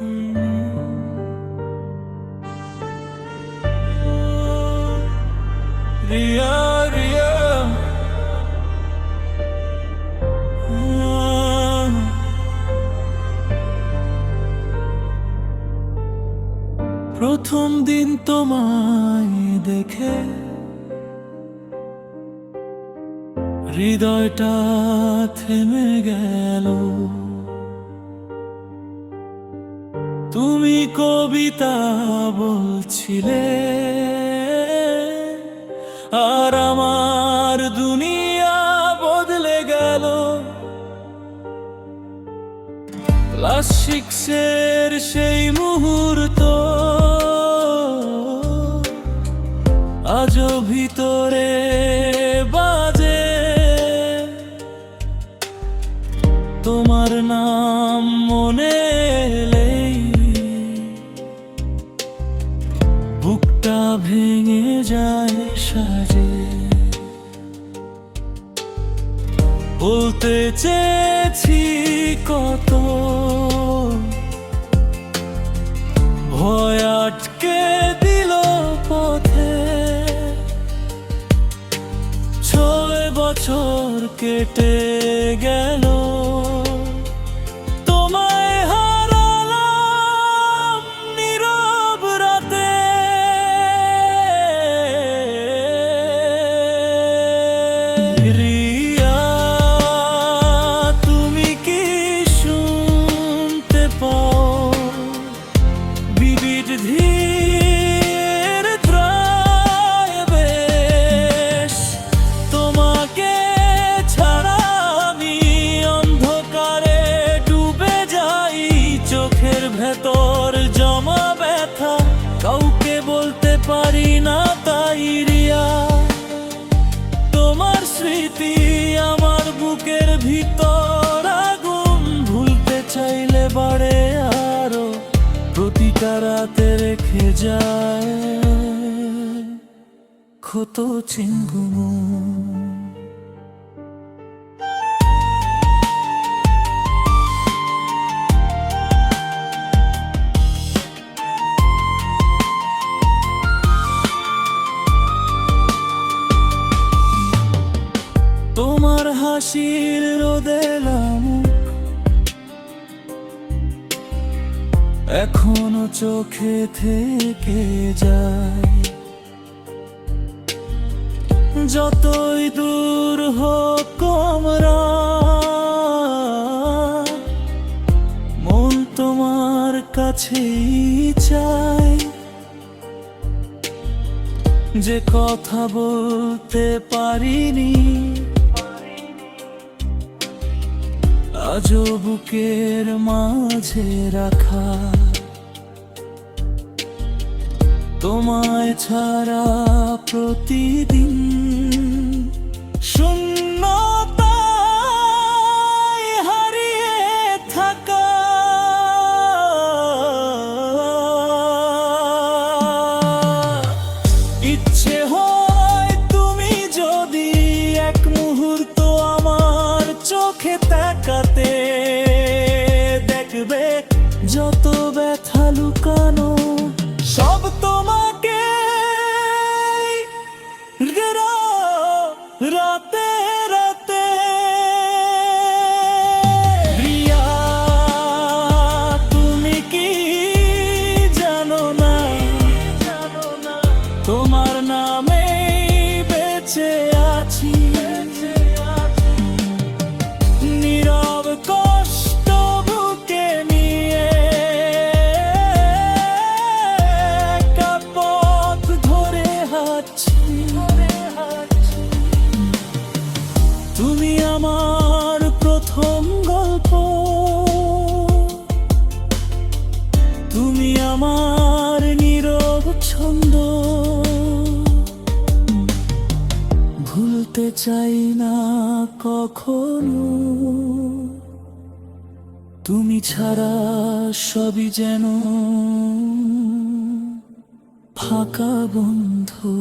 রিয়া রিয়া প্রথম দিন তোমায় দেখে হৃদয়টা থেমে গেল। তুমি কবিতা বলছিলে, আর আমার দুনিয়া বদলে গেল। ক্লাস সিক্সের সেই মুহূর্ত, আজও ভিতরে বাজে। তোমার নাম মনে যায় সাজে বলতে চেয়েছি কত ভয় আটকে দিল পথে। ছয় বছর কেটে গেল রাতে রেখে যায়। ক্ষত চিঙ্গুমো তোমার হাসির এখনও চোখে থেকে যায়। যতই দূর হোক কমরা মন তোমার কাছেই চাই। যে কথা বলতে পারিনি আজও বুকের মাঝে রাখা। তোমায় ছাড়া প্রতিদিন শূন্যতায় ভুলতে চাই না কখনো। তুমি ছাড়া সবই যেন ফাঁকা বন্ধু।